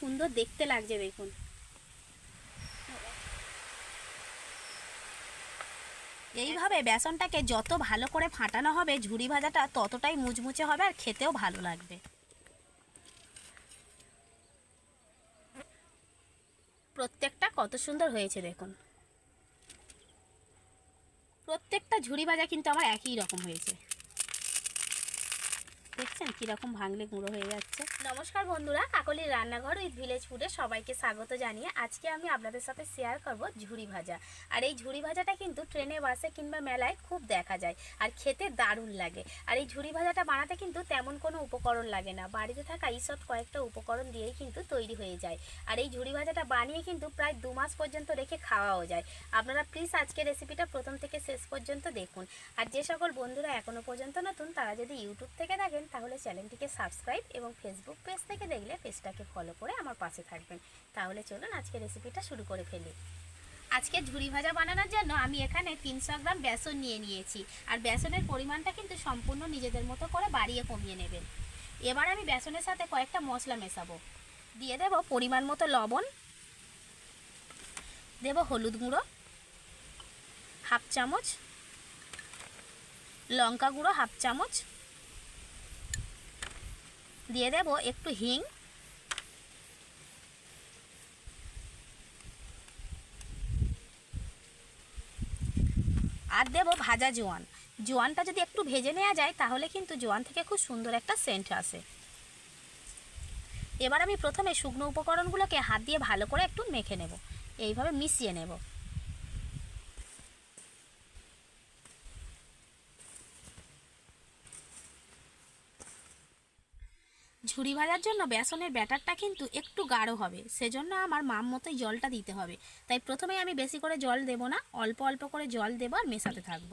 সুন্দর দেখতে লাগছে, দেখুন। এইভাবে বেসনটাকে যত ভালো করে ফাটানো হবে, ঝুরি ভাজাটা ততটাই মুচমুচে হবে আর খেতেও ভালো লাগবে। প্রত্যেকটা কত সুন্দর হয়েছে, দেখুন। প্রত্যেকটা ঝুড়ি ভাজা কিন্তু আমার একই রকম হয়েছে। দেখছেন কীরকম ভাঙলে গুঁড়ো হয়ে যাচ্ছে? নমস্কার বন্ধুরা কাকলির রান্নাঘর উইথ ভিলেজ ফুডে সবাইকে স্বাগত জানিয়ে আজকে আমি আপনাদের সাথে শেয়ার করব ঝুড়ি ভাজা। আর এই ঝুড়ি ভাজাটা কিন্তু ট্রেনে, বাসে কিংবা মেলায় খুব দেখা যায় আর খেতে দারুণ লাগে। আর এই ঝুড়ি ভাজাটা বানাতে কিন্তু তেমন কোনো উপকরণ লাগে না। বাড়িতে থাকা ঈষৎ কয়েকটা উপকরণ দিয়েই কিন্তু তৈরি হয়ে যায়। আর এই ঝুড়ি ভাজাটা বানিয়ে কিন্তু প্রায় দু মাস পর্যন্ত রেখে খাওয়াও যায়। আপনারা প্লিজ আজকে রেসিপিটা প্রথম থেকে শেষ পর্যন্ত দেখুন। আর যে সকল বন্ধুরা এখনও পর্যন্ত নতুন, তারা যদি ইউটিউব থেকে দেখেন, তাহলে চ্যানেলটিকে সাবস্ক্রাইব এবং ফেসবুক পেজ থেকে দেখলে পেজটাকে ফলো করে আমার পাশে থাকবেন। তাহলে চলুন আজকে রেসিপিটা শুরু করে ফেলি। আজকে ঝুরি ভাজা বানানোর জন্য আমি এখানে তিনশো গ্রাম বেসন নিয়ে নিয়েছি। আর বেসনের পরিমাণটা কিন্তু সম্পূর্ণ নিজেদের মতো করে বাড়িয়ে কমিয়ে নেবেন। এবার আমি বেসনের সাথে কয়েকটা মশলা মেশাবো। দিয়ে দেব পরিমাণ মতো লবণ। দেব হলুদ গুঁড়ো। হাফ চামচ। লঙ্কা গুঁড়ো হাফ চামচ। দিয়ে দেব একটু হিং। আর দেব ভাজা জোয়ান। জোয়ানটা যদি একটু ভেজে নেওয়া যায়, তাহলে কিন্তু জোয়ান থেকে খুব সুন্দর একটা সেন্ট আসে। এবার আমি প্রথমে শুকনো উপকরণগুলোকে হাত দিয়ে ভালো করে একটু মেখে নেব। এইভাবে মিশিয়ে নেব। ঝুরি ভাজার জন্য বেসনের ব্যাটারটা কিন্তু একটু গাঢ় হবে। সেজন্য আমার মাম মতোই জলটা দিতে হবে। তাই প্রথমে আমি বেশি করে জল দেব না, অল্প অল্প করে জল দেবো আর মেশাতে থাকব।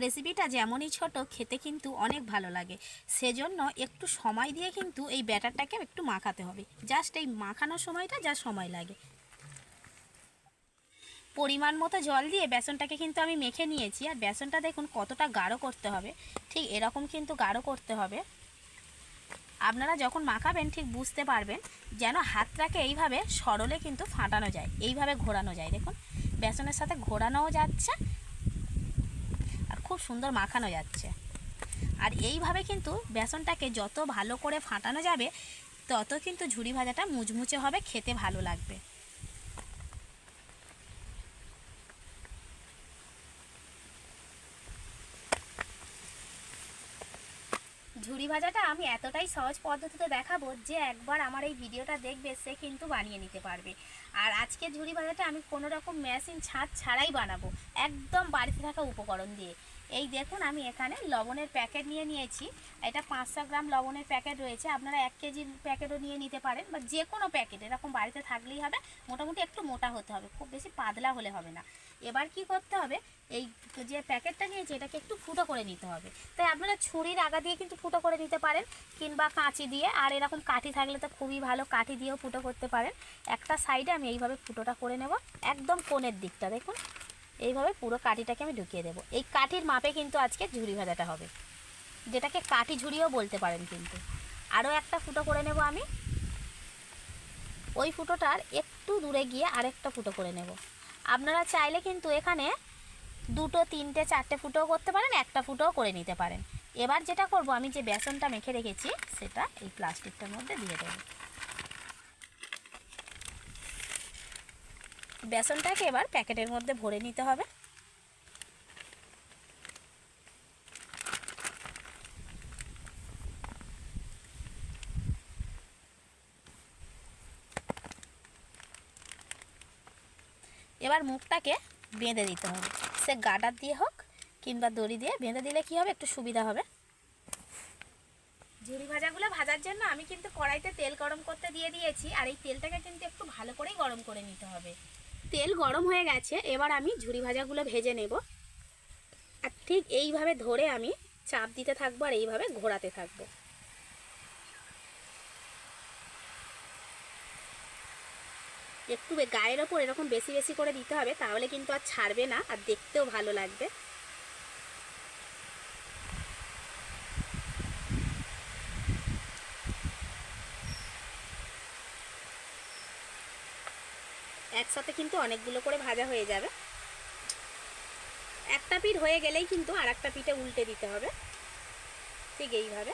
রেসিপিটা যেমনই ছোট, খেতে কিন্তু অনেক ভালো লাগে। সেজন্য একটু সময় দিয়ে কিন্তু এই ব্যাটারটাকে একটু মাখাতে হবে। জাস্ট এই মাখানোর সময়টা যা সময় লাগে। পরিমাণ মতো জল দিয়ে বেসনটাকে কিন্তু আমি মেখে নিয়েছি। আর বেসনটা দেখুন কতটা গাঢ় করতে হবে। ঠিক এরকম কিন্তু গাঢ় করতে হবে। আপনারা যখন মাখাবেন ঠিক বুঝতে পারবেন যেন হাতটাকে এইভাবে সরলে কিন্তু ফাটানো যায়। এইভাবে ঘোরানো যায়। দেখুন, বেসনের সাথে ঘোরানোও যাচ্ছে খুব সুন্দর মাখানো যাচ্ছে। আর এইভাবে কিন্তু বেসনটাকে যত ভালো করে ফাটানো যাবে, তত কিন্তু ঝুড়ি ভাজাটা মুচমুচে হবে, খেতে ভালো লাগবে। ঝুরি ভাজাটা আমি এতটাই সহজ পদ্ধতিতে দেখাবো যে একবার আমার এই ভিডিওটা দেখবে, সে কিন্তু বানিয়ে নিতে পারবে। আর আজকে ঝুরি ভাজাটা আমি কোনো রকম মেশিন ছাদ ছাড়াই বানাবো, একদম বাড়িতে থাকা উপকরণ দিয়ে। এই দেখুন, আমি এখানে লবণের প্যাকেট নিয়ে নিয়েছি। এটা পাঁচশো গ্রাম লবণের প্যাকেট রয়েছে। আপনারা এক কেজির প্যাকেটও নিয়ে নিতে পারেন বা যে কোনো প্যাকেট, এরকম বাড়িতে থাকলেই হবে। মোটামুটি একটু মোটা হতে হবে, খুব বেশি পাতলা হলে হবে না। এবার কি করতে হবে? এই যে প্যাকেটটা নিয়েছি, এটাকে একটু ফুটো করে নিতে হবে। তাই আপনারা ছুরির আগা দিয়ে কিন্তু ফুটো করে নিতে পারেন, কিংবা কাঁচি দিয়ে। আর এরকম কাঠি থাকলে তো খুবই ভালো, কাঠি দিয়েও ফুটো করতে পারেন। একটা সাইডে আমি এইভাবে ফুটোটা করে নেব, একদম কোণের দিকটা, দেখুন। এইভাবে পুরো কাঠিটাকে আমি ঢুকিয়ে দেবো। এই কাঠির মাপে কিন্তু আজকে ঝুরি ভাজাটা হবে। যেটাকে কাঠি ঝুড়িও বলতে পারেন কিন্তু। আরও একটা ফুটো করে নেব আমি। ওই ফুটোটার একটু দূরে গিয়ে আরেকটা ফুটো করে নেব। আপনারা চাইলে কিন্তু এখানে দুটো, তিনটে, চারটে ফুটোও করতে পারেন, একটা ফুটোও করে নিতে পারেন। এবার যেটা করব, আমি যে বেসনটা মেখে রেখেছি, সেটা এই প্লাস্টিকটার মধ্যে দিয়ে দেব। বেসনটাকে এবার প্যাকেটের মধ্যে ভরে নিতে হবে। মুখটাকে বেঁধে দিতে হবে। সে গাডার দিয়ে হোক কিংবা দড়ি দিয়ে বেঁধে দিলে কি হবে? একটু সুবিধা হবে। ঝুড়ি ভাজাগুলো ভাজার জন্য আমি কিন্তু কড়াইতে তেল গরম করতে দিয়ে দিয়েছি আর এই তেলটাকে কিন্তু একটু ভালো করেই গরম করে নিতে হবে। তেল গরম হয়ে গেছে, এবার আমি ঝুড়ি ভাজাগুলো ভেজে নেব। আর ঠিক এইভাবে ধরে আমি চাপ দিতে থাকব আর এইভাবে ঘোরাতে থাকব। একটু গায়ের ওপর এরকম বেশি বেশি করে দিতে হবে, তাহলে কিন্তু আর ছাড়বে না, আর দেখতেও ভালো লাগবে। একসাথে কিন্তু অনেকগুলো করে ভাজা হয়ে যাবে। একটা পিঠ হয়ে গেলেই কিন্তু আর একটা পিঠে উল্টে দিতে হবে। ঠিক এইভাবে।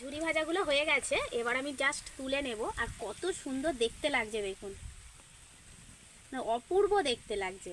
ঝুরি ভাজাগুলো হয়ে গেছে, এবার আমি জাস্ট তুলে নেব। আর কত সুন্দর দেখতে লাগছে, দেখুন। না, অপূর্ব দেখতে লাগছে।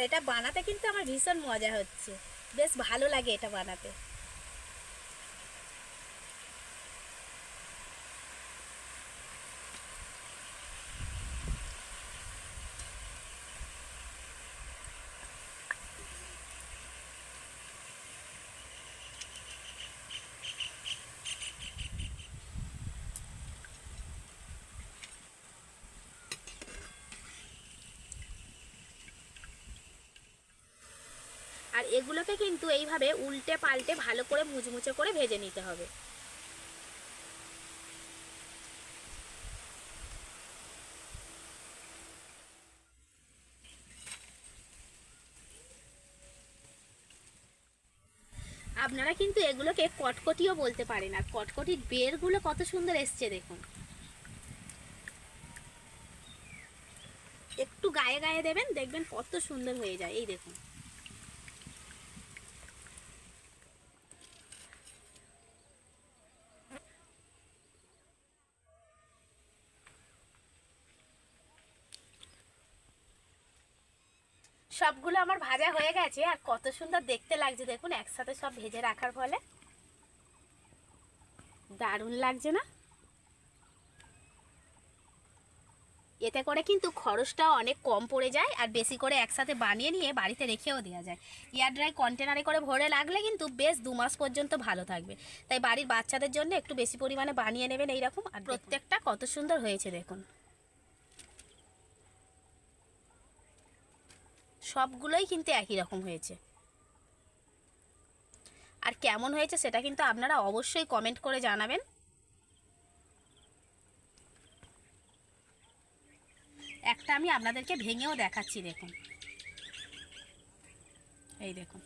আর এটা বানাতে কিন্তু আমার ভীষণ মজা হচ্ছে। বেশ ভালো লাগে এটা বানাতে। এগুলোকে কিন্তু এইভাবে উল্টে পাল্টে ভালো করে মুচমুচে করে ভেজে নিতে হবে। আপনারা কিন্তু এগুলোকে কটকটিও বলতে পারেন, আর কটকটির বেরগুলো কত সুন্দর এসছে দেখুন। একটু গায়ে গায়ে দেবেন, দেখবেন কত সুন্দর হয়ে যায়, এই দেখুন। সবগুলো আমার ভাজা হয়ে গেছে আর কত সুন্দর দেখতে লাগছে দেখুন একসাথে সব ভেজে রাখার ফলে। দারুণ লাগছে না? এতে করে কিন্তু খরচটা অনেক কম পড়ে যায় আর বেশি করে একসাথে বানিয়ে নিয়ে বাড়িতে রেখেও দেওয়া যায়। এয়ার ড্রাই কন্টেনারে করে ভরে লাগলে কিন্তু বেশ দু মাস পর্যন্ত ভালো থাকবে। তাই বাড়ির বাচ্চাদের জন্য একটু বেশি পরিমাণে বানিয়ে নেবেন এইরকম আর প্রত্যেকটা কত সুন্দর হয়েছে দেখুন। সবগুলোই কিন্তু একই রকম হয়েছে। আর কেমন হয়েছে সেটা কিন্তু আপনারা অবশ্যই কমেন্ট করে জানাবেন। একটা আমি আপনাদেরকে ভেঙেও দেখাচ্ছি, দেখুন। এই দেখুন।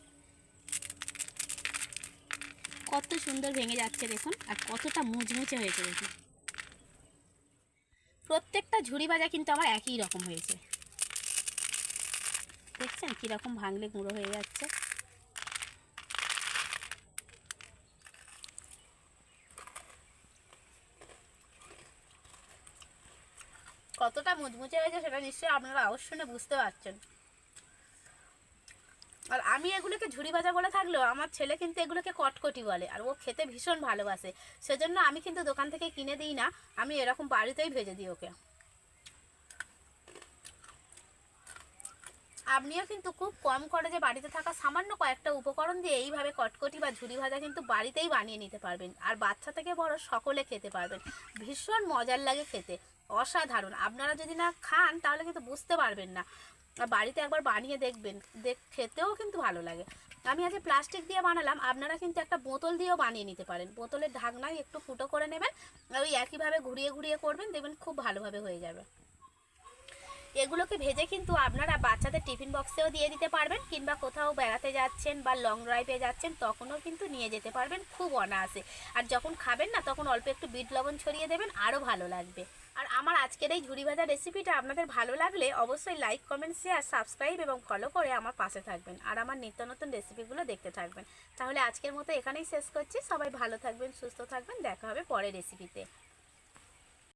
কত সুন্দর ভেঙে যাচ্ছে, দেখুন, আর কতটা মুচমুচে হয়েছে, দেখুন। প্রত্যেকটা ঝুড়ি ভাজা কিন্তু আমার একই রকম হয়েছে। দেখছেন কীরকম ভাঙলে গুঁড়ো হয়ে যাচ্ছে? কতটা মুচমুচে হয়েছে সেটা নিশ্চয়ই আপনারা অবশ্য শুনে বুঝতে পারছেন। আর আমি এগুলোকে ঝুড়ি ভাজা বলে থাকলেও আমার ছেলে কিন্তু এগুলোকে কটকটি বলে আর ও খেতে ভীষণ ভালোবাসে। সেজন্য আমি কিন্তু দোকান থেকে কিনে দিই না, আমি এরকম বাড়িতেই ভেজে দিই ওকে। আপনিও কিন্তু খুব কম খরচে বাড়িতে থাকা সামান্য কয়েকটা উপকরণ দিয়ে এইভাবে কটকটি বা ঝুড়ি ভাজা কিন্তু বাড়িতেই বানিয়ে নিতে পারবেন। আর বাচ্চা থেকে বড় সকলে খেতে পারবেন। ভীষণ মজার লাগে খেতে। অসাধারণ। আপনারা যদি না খান, তাহলে কিন্তু বুঝতে পারবেন না। বাড়িতে একবার বানিয়ে দেখবেন। দেখ, খেতেও কিন্তু ভালো লাগে। আমি আজকে প্লাস্টিক দিয়ে বানালাম। আপনারা কিন্তু একটা বোতল দিয়েও বানিয়ে নিতে পারেন। বোতলের ঢাকনায় একটু ফুটো করে নেবেন। ওই একইভাবে ঘুরিয়ে ঘুরিয়ে করবেন। দেখবেন খুব ভালোভাবে হয়ে যাবে। এগুলোকে ভেজে কিন্তু আপনারা বাচ্চাদের টিফিন বক্সেও দিয়ে দিতে পারবেন, কিংবা কোথাও বেড়াতে যাচ্ছেন বা লং ড্রাইভে যাচ্ছেন, তখনও কিন্তু নিয়ে যেতে পারবেন, খুব অনায়াসে। আর যখন খাবেন না, তখন অল্প একটু বিট লবণ ছড়িয়ে দেবেন, আরও ভালো লাগবে। আর আমার আজকের এই ঝুড়ি ভাজা রেসিপিটা আপনাদের ভালো লাগলে অবশ্যই লাইক কমেন্ট শেয়ার সাবস্ক্রাইব এবং ফলো করে আমার পাশে থাকবেন, আর আমার নিত্য নতুন রেসিপিগুলো দেখতে থাকবেন। তাহলে আজকের মতো এখানেই শেষ করছি। সবাই ভালো থাকবেন, সুস্থ থাকবেন। দেখা হবে পরের রেসিপিতে